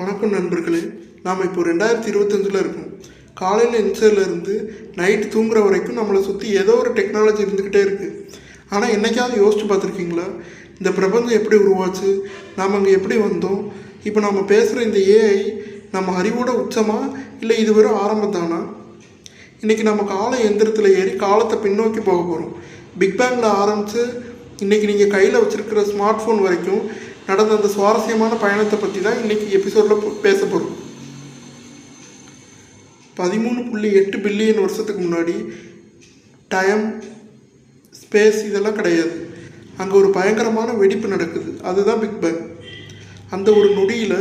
வணக்கம் நண்பர்களே நாம் இப்போ ரெண்டாயிரத்தி இருபத்தஞ்சில் இருக்கோம். காலையில் எந்திரிச்சதுலேருந்து நைட்டு தூங்குற வரைக்கும் நம்மளை சுற்றி ஏதோ ஒரு டெக்னாலஜி இருந்துக்கிட்டே இருக்குது ஆனால் என்னைக்காவது யோசிச்சு பார்த்துருக்கீங்களா? இந்த பிரபஞ்சம் எப்படி உருவாச்சு? நாம் அங்கே எப்படி வந்தோம்? இப்போ நம்ம பேசுகிற இந்த ஏஐ நம்ம அறிவோட உச்சமா? இல்லை இது வெறும் இன்றைக்கி நம்ம காலை எந்திரத்தில் ஏறி காலத்தை பின்னோக்கி போக போகிறோம் பிக் பேங்கில் ஆரம்பித்து இன்றைக்கி நீங்கள் கையில் வச்சுருக்கிற ஸ்மார்ட் ஃபோன் வரைக்கும் நடந்த அந்த சுவாரஸ்யமான பயணத்தை பற்றி தான் இன்றைக்கி எபிசோடில் பேச போகிறோம் பதிமூணு புள்ளி எட்டு பில்லியன் வருஷத்துக்கு முன்னாடி டைம் ஸ்பேஸ் இதெல்லாம் கிடையாது. அங்கே ஒரு பயங்கரமான வெடிப்பு நடக்குது. அதுதான் பிக் பேங் அந்த ஒரு நொடியில்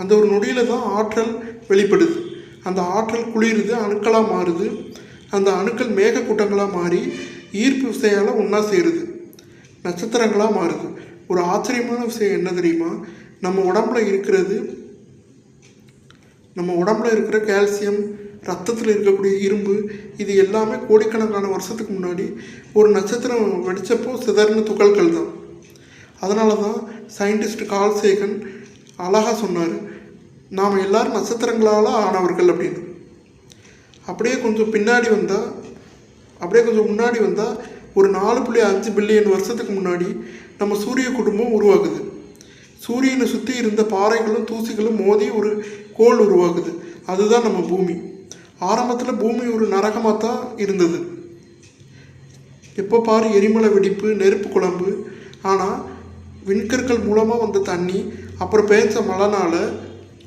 அந்த ஒரு நொடியில் தான் ஆற்றல் வெளிப்படுது. அந்த ஆற்றல் குளிருது அணுக்களாக மாறுது. அந்த அணுக்கள் மேகக்கூட்டங்களாக மாறி ஈர்ப்பு விசையால் ஒன்றா சேருது. நட்சத்திரங்களாக மாறுது. ஒரு ஆச்சரியமான விஷயம் என்ன தெரியுமா? நம்ம உடம்புல இருக்கிறது நம்ம உடம்புல இருக்கிற கால்சியம் ரத்தத்தில் இருக்கக்கூடிய இரும்பு இது எல்லாமே கோடிக்கணக்கான வருஷத்துக்கு முன்னாடி ஒரு நட்சத்திரம் வெடிச்சப்போ சிதறின துகள்கள் தான். அதனால தான் சயின்டிஸ்ட் கால் சேகன் அழகாக சொன்னார் நாம் எல்லாரும் நட்சத்திரங்களால் ஆனவர்கள் அப்படின்னு. அப்படியே கொஞ்சம் பின்னாடி வந்தால் அப்படியே கொஞ்சம் முன்னாடி வந்தால் ஒரு நாலு புள்ளி அஞ்சு பில்லியன் வருஷத்துக்கு முன்னாடி நம்ம சூரிய குடும்பம் உருவாகுது. சூரியனை சுற்றி இருந்த பாறைகளும் தூசிகளும் மோதி ஒரு கோள் உருவாகுது. அதுதான் நம்ம பூமி. ஆரம்பத்தில் பூமி ஒரு நரகமாக தான் இருந்தது. எப்போ பாரு எரிமலை வெடிப்பு நெருப்பு குழம்பு. ஆனால் விண்கற்கள் மூலமாக வந்த தண்ணி அப்புறம் பேஞ்ச மழைனால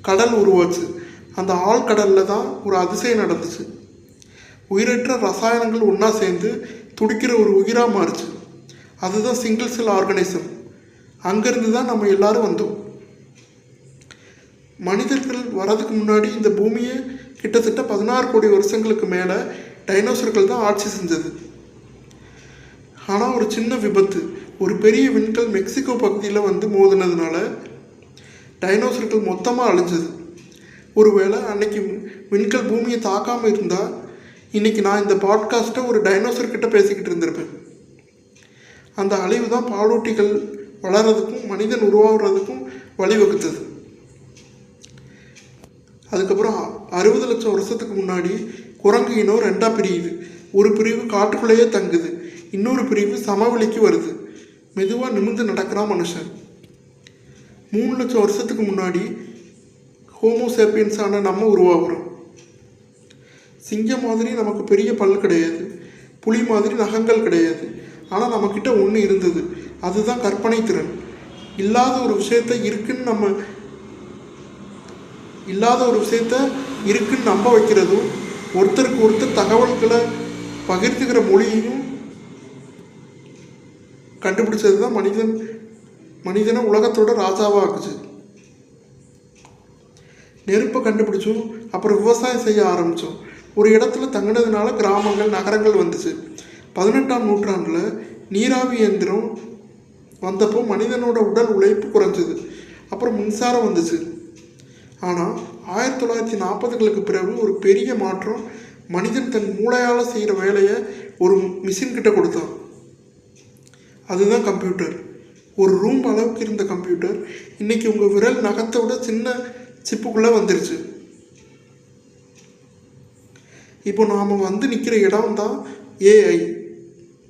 கடல் உருவாச்சு. அந்த ஆழ்கடலில் தான் ஒரு அதிசயம் நடந்துச்சு. உயிரற்ற ரசாயனங்கள் ஒன்றா சேர்ந்து துடிக்கிற ஒரு உயிராக மாறுச்சு. அதுதான் சிங்கிள் செல் ஆர்கனைசம் அங்கேருந்து தான் நம்ம எல்லாரும் வந்தோம். மனிதர்கள் வரதுக்கு முன்னாடி இந்த பூமியை கிட்டத்தட்ட பதினாறு கோடி வருஷங்களுக்கு மேலே டைனோசர்கள் தான் ஆட்சி செஞ்சது. ஆனால் ஒரு சின்ன விபத்து. ஒரு பெரிய விண்கல் மெக்சிகோ பகுதியில் வந்து மோதினதுனால டைனோசர்கள் மொத்தமாக அழிஞ்சது. ஒருவேளை அன்னைக்கு விண்கல் பூமியை தாக்காமல் இருந்தால் இன்றைக்கி நான் இந்த பாட்காஸ்ட்டை ஒரு டைனோசர் கிட்ட பேசிக்கிட்டு இருந்திருப்பேன். அந்த அழிவு தான் பாலூட்டிகள் வளர்கிறதுக்கும் மனிதன் உருவாகிறதுக்கும் வழிவகுத்தது. அதுக்கப்புறம் அறுபது லட்சம் வருஷத்துக்கு முன்னாடி குரங்கு இனம் ரெண்டாக பிரியுது. ஒரு பிரிவு காட்டுக்குள்ளேயே தங்குது. இன்னொரு பிரிவு சமவெளிக்கு வருது. மெதுவாக நிமிர்ந்து நடக்கிறான் மனுஷன். மூணு லட்சம் வருஷத்துக்கு முன்னாடி ஹோமோசேப்பியன்ஸான நம்ம உருவாகிறோம். சிங்கம் மாதிரி நமக்கு பெரிய பல் கிடையாது. புலி மாதிரி நகங்கள் கிடையாது. ஆனால் நம்மக்கிட்ட ஒன்று இருந்தது. அதுதான் கற்பனை திறன். இல்லாத ஒரு விஷயத்த இருக்குன்னு நம்ம இல்லாத ஒரு விஷயத்த இருக்குன்னு நம்ப வைக்கிறதும் ஒருத்தருக்கு ஒருத்தர் தகவல்களை பகிர்ந்துக்கிற மொழியையும் கண்டுபிடிச்சது தான் மனிதன் மனிதனை உலகத்தோட ராஜாவாக ஆக்குச்சு நெருப்பை கண்டுபிடிச்சோம் அப்புறம் விவசாயம் செய்ய ஆரம்பித்தோம் ஒரு இடத்துல தங்கினதுனால கிராமங்கள் நகரங்கள் வந்துச்சு. பதினெட்டாம் நூற்றாண்டில் நீராவி இயந்திரம் வந்தப்போ மனிதனோட உடல் உழைப்பு குறைஞ்சது. அப்புறம் மின்சாரம் வந்துச்சு. ஆனால் ஆயிரத்தி தொள்ளாயிரத்தி நாற்பதுகளுக்கு பிறகு ஒரு பெரிய மாற்றம் மனிதன் தன் மூளையால் செய்கிற வேலையை ஒரு மிஷின் கிட்ட கொடுத்தான். அதுதான் கம்ப்யூட்டர். ஒரு ரூம் அளவுக்கு இருந்த கம்ப்யூட்டர் இன்றைக்கி உங்கள் விரல் நகத்தை விட சின்ன சிப்புக்குள்ளே வந்துருச்சு. இப்போ நாம் வந்து நிற்கிற இடம் தான் ஏஐ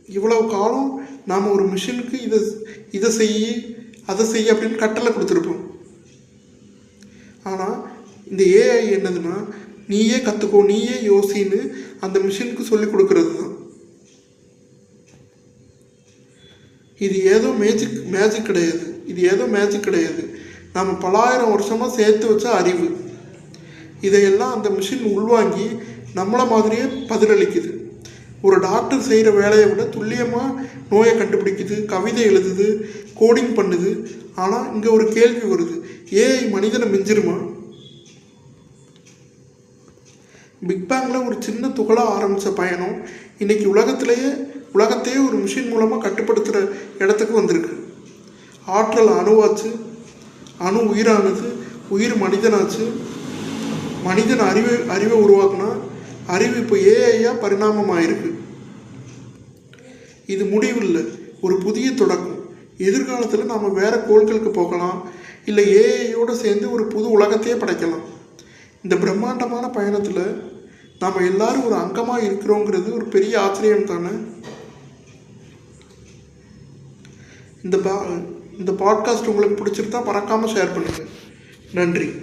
இவ்வளவு காலம் நாம் ஒரு மிஷினுக்கு இதை இதை செய் அதை செய் அப்படின்னு கட்டளை கொடுத்துருப்போம். ஆனால் இந்த ஏஐ என்னதுன்னா நீயே கற்றுக்கோ நீயே யோசின்னு அந்த மிஷினுக்கு சொல்லி கொடுக்கறது தான் இது ஏதோ மேஜிக் மேஜிக் கிடையாது. இது ஏதோ மேஜிக் கிடையாது. நாம் பலாயிரம் வருஷமாக சேர்த்து வச்ச அறிவு. இதையெல்லாம் அந்த மிஷின் உள்வாங்கி நம்மளை மாதிரியே பதிலளிக்குது. ஒரு டாக்டர் செய்கிற வேலையை விட துல்லியமாக நோயை கண்டுபிடிக்குது கவிதை எழுதுது கோடிங் பண்ணுது. ஆனால் இங்கே ஒரு கேள்வி வருது. ஏஐ மனிதனை மிஞ்சிருமா? பிக் பேங்கில் ஒரு சின்ன துகளாக ஆரம்பித்த பயணம் இன்னைக்கு உலகத்திலேயே உலகத்தையே ஒரு மிஷின் மூலமாக கட்டுப்படுத்துகிற இடத்துக்கு வந்திருக்கு. ஆற்றல் அணுவாச்சு அணு உயிரானது உயிர் மனிதனாச்சு. மனிதன் அறிவை அறிவை உருவாக்குனா அறிவு இப்போ ஏஐயாக பரிணாமமாயிருக்கு. இது முடிவில்லை. ஒரு புதிய தொடக்கம். எதிர்காலத்தில் நாம் வேறு கோள்களுக்கு போகலாம். இல்லை ஏஐயோடு சேர்ந்து ஒரு புது உலகத்தையே படைக்கலாம். இந்த பிரம்மாண்டமான பயணத்தில் நாம் எல்லாரும் ஒரு அங்கமாக இருக்கிறோங்கிறது ஒரு பெரிய ஆச்சரியம் தானே இந்த பா இந்த பாட்காஸ்ட் உங்களுக்கு பிடிச்சிருந்தா மறக்காமல் ஷேர் பண்ணுங்கள் நன்றி.